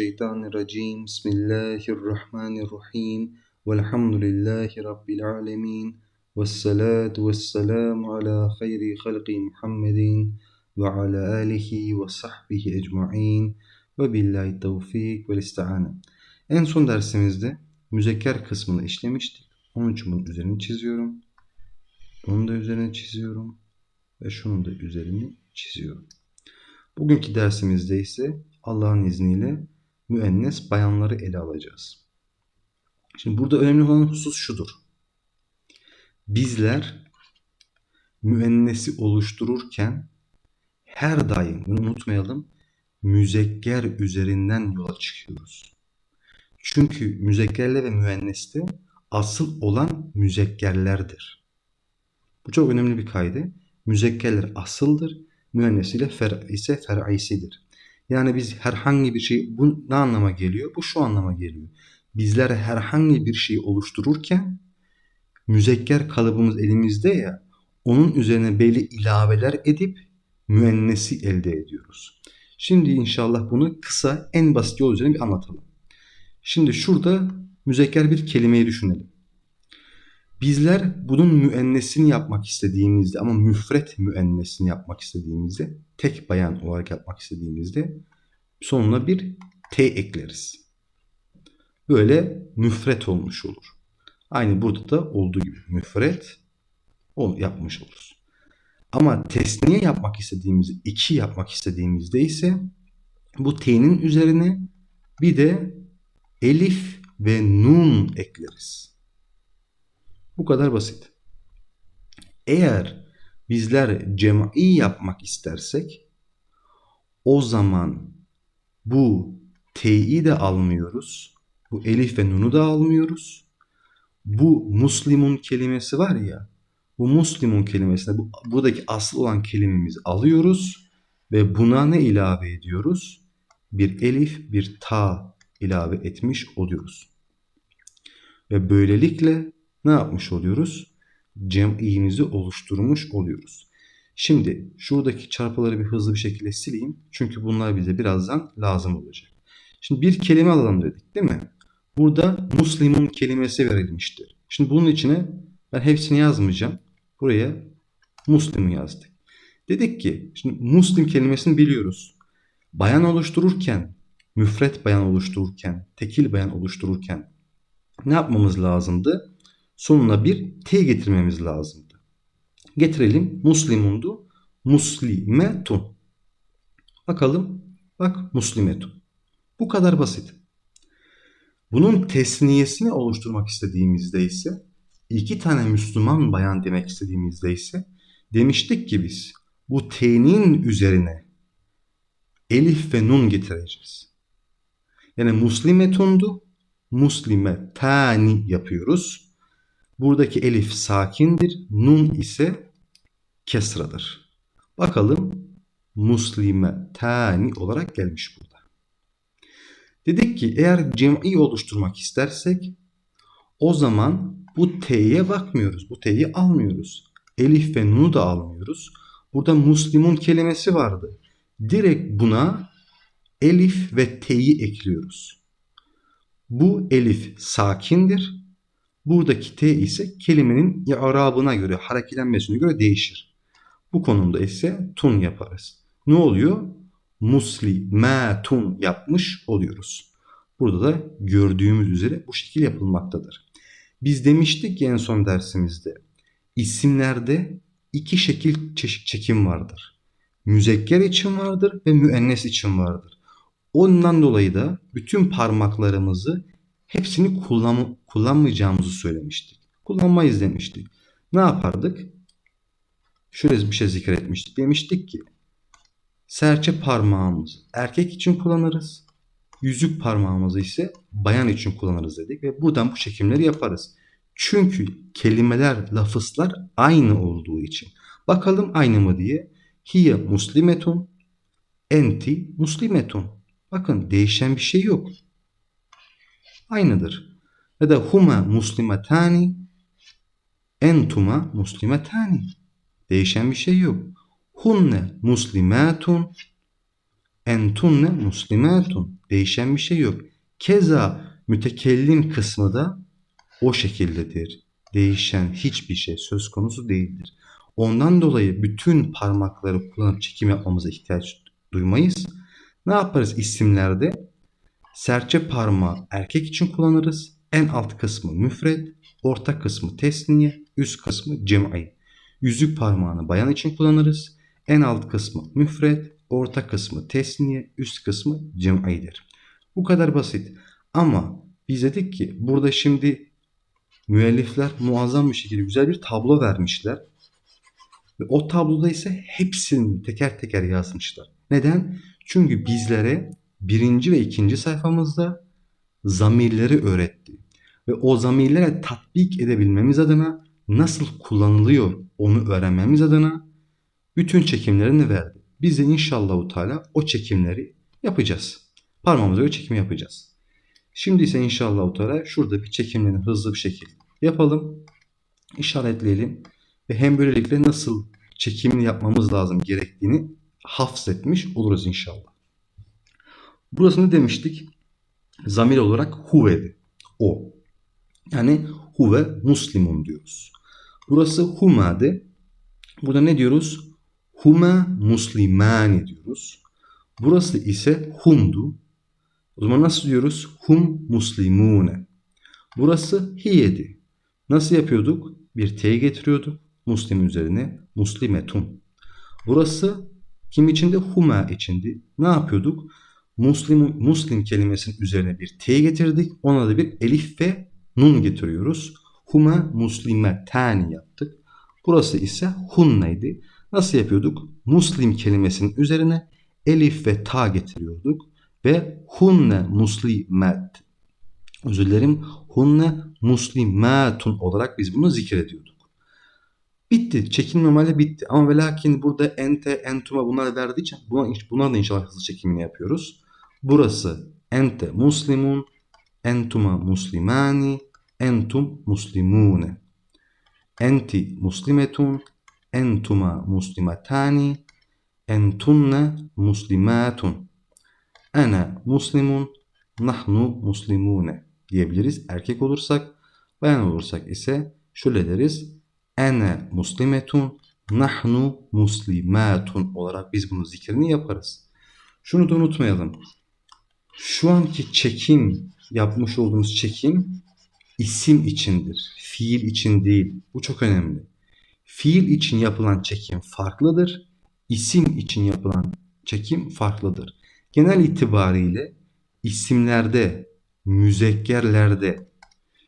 Mineşşeytanirracim. Bismillahirrahmanirrahim. Velhamdülillahi rabbil alamin. Vessalatu vesselamu ala hayri halqi Muhammedin ve ala alihi ve sahbihi ecmaîn. Ve billahi tevfik ve isti'ane. En son dersimizde müzekker kısmını işlemiştik. Onun için bunun üzerini çiziyorum. Bunun da üzerine çiziyorum. Ve şunun da üzerini çiziyorum. Bugünkü dersimizde ise Allah'ın izniyle müennes bayanları ele alacağız. Şimdi burada önemli olan husus şudur. Bizler müennesi oluştururken her daim bunu unutmayalım müzekker üzerinden yola çıkıyoruz. Çünkü müzekkerle ve müenneste asıl olan müzekkerlerdir. Bu çok önemli bir kaydı. Müzekkerler asıldır, müennes ile fer ise fer'isidir. Yani biz herhangi bir şey bu ne anlama geliyor? Bu şu anlama geliyor. Bizler herhangi bir şey oluştururken müzekker kalıbımız elimizde ya onun üzerine belli ilaveler edip müennesi elde ediyoruz. Şimdi inşallah bunu kısa en basit yol üzerine bir anlatalım. Şimdi şurada müzekker bir kelimeyi düşünelim. Bizler bunun müennesini yapmak istediğimizde ama müfret müennesini yapmak istediğimizde tek bayan olarak yapmak istediğimizde sonuna bir t ekleriz. Böyle müfret olmuş olur. Aynı burada da olduğu gibi müfret yapmış oluruz. Ama tesniye yapmak istediğimizde, iki yapmak istediğimizde ise bu t'nin üzerine bir de elif ve nun ekleriz. Bu kadar basit. Eğer bizler cem'i yapmak istersek o zaman bu t'yi de almıyoruz. Bu elif ve nunu da almıyoruz. Bu muslimun kelimesi var ya bu muslimun kelimesine bu, buradaki asıl olan kelimemizi alıyoruz ve buna ne ilave ediyoruz? Bir elif, bir ta ilave etmiş oluyoruz. Ve böylelikle ne yapmış oluyoruz? Cem'imizi oluşturmuş oluyoruz. Şimdi şuradaki çarpıları bir hızlı bir şekilde sileyim. Çünkü bunlar bize birazdan lazım olacak. Şimdi bir kelime alalım dedik değil mi? Burada muslimun kelimesi verilmiştir. Şimdi bunun içine ben hepsini yazmayacağım. Buraya muslim yazdık. Dedik ki şimdi muslim kelimesini biliyoruz. Bayan oluştururken, müfret bayan oluştururken, tekil bayan oluştururken ne yapmamız lazımdı? Sonuna bir T getirmemiz lazımdı. Getirelim. Muslimundu. Muslimetun. Bakalım. Bak muslimetun. Bu kadar basit. Bunun tesniyesini oluşturmak istediğimizde ise iki tane Müslüman bayan demek istediğimizde ise demiştik ki biz bu t'nin üzerine elif ve nun getireceğiz. Yani muslimetundu, muslimetani yapıyoruz. Buradaki elif sakindir, nun ise kesradır. Bakalım muslimetani olarak gelmiş burada. Dedik ki eğer cem'i oluşturmak istersek o zaman bu T'ye bakmıyoruz. Bu T'yi almıyoruz. Elif ve Nun'u da almıyoruz. Burada muslimun kelimesi vardı. Direkt buna elif ve t'yi ekliyoruz. Bu elif sakindir. Buradaki t ise kelimenin i'rabına göre, hareketlenmesine göre değişir. Bu konumda ise tun yaparız. Ne oluyor? Muslimatun yapmış oluyoruz. Burada da gördüğümüz üzere bu şekil yapılmaktadır. Biz demiştik ki en son dersimizde isimlerde iki şekil çeşit çekim vardır. Müzekker için vardır ve müennes için vardır. Ondan dolayı da bütün parmaklarımızı hepsini kullan kullanmayacağımızı söylemiştik. Kullanmayız demiştik. Ne yapardık? Şöyle bir şey zikretmiştik. Demiştik ki serçe parmağımızı erkek için kullanırız yüzük parmağımızı ise bayan için kullanırız dedik ve buradan bu çekimleri yaparız. Çünkü kelimeler, lafızlar aynı olduğu için. Bakalım aynı mı diye. Hiye muslimetun, enti muslimetun. Bakın değişen bir şey yok. Aynıdır. Ya da huma muslimetani, entuma muslimetani. Değişen bir şey yok. Hunne muslimatun, Entunne muslimatun. Değişen bir şey yok. Keza mütekellim kısmı da o şekildedir. Değişen hiçbir şey söz konusu değildir. Ondan dolayı bütün parmakları kullanıp çekim yapmamıza ihtiyaç duymayız. Ne yaparız isimlerde? Serçe parmağı erkek için kullanırız. En alt kısmı müfred, orta kısmı tesniye, üst kısmı cem'i. Yüzük parmağını bayan için kullanırız. En alt kısmı müfred, orta kısmı tesniye, üst kısmı cem'idir. Bu kadar basit. Ama biz dedik ki burada şimdi müellifler muazzam bir şekilde güzel bir tablo vermişler. Ve o tabloda ise hepsini teker teker yazmışlar. Neden? Çünkü bizlere birinci ve ikinci sayfamızda zamirleri öğretti. Ve o zamirlere tatbik edebilmemiz adına nasıl kullanılıyor onu öğrenmemiz adına bütün çekimlerini verdi. Biz de inşallah Teala o çekimleri yapacağız. Parmağımıza göre çekim yapacağız. Şimdi ise inşallah Teala şurada bir çekimlerini hızlı bir şekilde yapalım. işaretleyelim ve hem böylelikle nasıl çekimini yapmamız lazım gerektiğini hafzetmiş oluruz inşallah. Burası ne demiştik? Zamir olarak huve'di. O. Yani huve muslimun diyoruz. Burası huma'de. Burada ne diyoruz? Huma muslimani diyoruz. Burası ise humdu. O zaman nasıl diyoruz? Hum muslimune. Burası hiyedi. Nasıl yapıyorduk? Bir t getiriyorduk. Muslim üzerine muslimetun. Burası kim içinde? Huma içindi. Ne yapıyorduk? Muslim, Muslim kelimesinin üzerine bir t getirdik. Ona da bir elif ve nun getiriyoruz. Huma muslimetani yaptık. Burası ise hunneydi. Nasıl yapıyorduk? Muslim kelimesinin üzerine elif ve ta getiriyorduk ve hunne muslimet özür dilerim hunne muslimatun olarak biz bunu zikrediyorduk. Bitti. Çekim normalde bitti. Ama ve lakin burada ente, entuma bunlar verdiği için buna, buna da inşallah hızlı çekimini yapıyoruz. Burası ente muslimun, entuma muslimani, entum muslimune. Enti muslimetun, entuma muslimatani, entunne muslimatun. Ene muslimun, nahnu muslimune diyebiliriz. Erkek olursak, bayan olursak ise şöyle deriz. Ene muslimetun, nahnu muslimatun olarak biz bunu zikrini yaparız. Şunu da unutmayalım. Şu anki çekim, yapmış olduğumuz çekim isim içindir. Fiil için değil. Bu çok önemli. Fiil için yapılan çekim farklıdır. İsim için yapılan çekim farklıdır. Genel itibariyle isimlerde, müzekkerlerde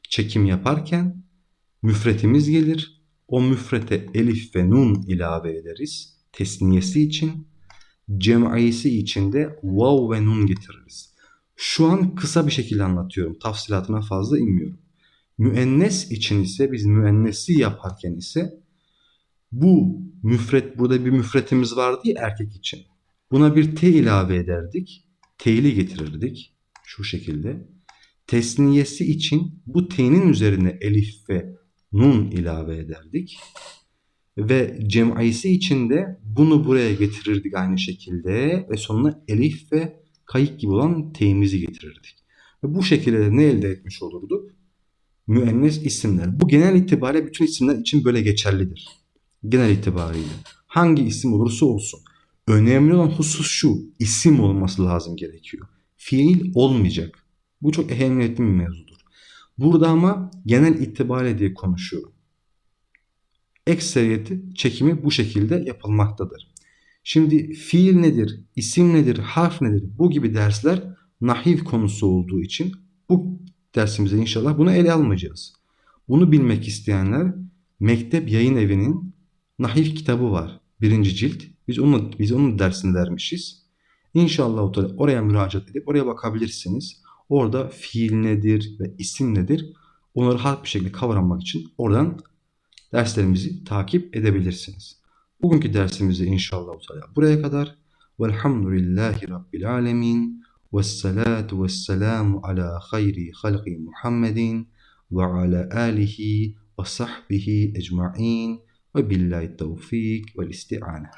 çekim yaparken müfretimiz gelir. O müfrete elif ve nun ilave ederiz. Tesniyesi için. Cem'isi için de vav ve nun getiririz. Şu an kısa bir şekilde anlatıyorum. Tafsilatına fazla inmiyorum. Müennes için ise biz müennesi yaparken ise bu müfret burada bir müfretimiz vardı ya erkek için. Buna bir t ilave ederdik. T'li getirirdik. Şu şekilde. Tesniyesi için bu t'nin üzerine elif ve nun ilave ederdik. Ve cem'isi için de bunu buraya getirirdik aynı şekilde ve sonuna elif ve kayık gibi olan t'imizi getirirdik. Ve bu şekilde ne elde etmiş olurduk? Müennes isimler. Bu genel itibariyle bütün isimler için böyle geçerlidir. Genel itibariyle. Hangi isim olursa olsun. Önemli olan husus şu. isim olması lazım gerekiyor. Fiil olmayacak. Bu çok ehemmiyetli bir mevzudur. Burada ama genel itibariyle diye konuşuyorum. Ekseriyeti çekimi bu şekilde yapılmaktadır. Şimdi fiil nedir, isim nedir, harf nedir bu gibi dersler nahiv konusu olduğu için bu dersimizde inşallah bunu ele almayacağız. Bunu bilmek isteyenler Mektep Yayın Evi'nin nahiv kitabı var. Birinci cilt. Biz onu biz onun dersini vermişiz. İnşallah oraya müracaat edip oraya bakabilirsiniz. Orada fiil nedir ve isim nedir? Onları harf bir şekilde kavramak için oradan derslerimizi takip edebilirsiniz. Bugünkü dersimizde inşallah buraya kadar. Velhamdülillahi Rabbil Alemin. Vessalatu vesselamu ala hayri halqi Muhammedin ve ala alihi ve sahbihi ecma'in ve billahi tevfik ve isti'ane.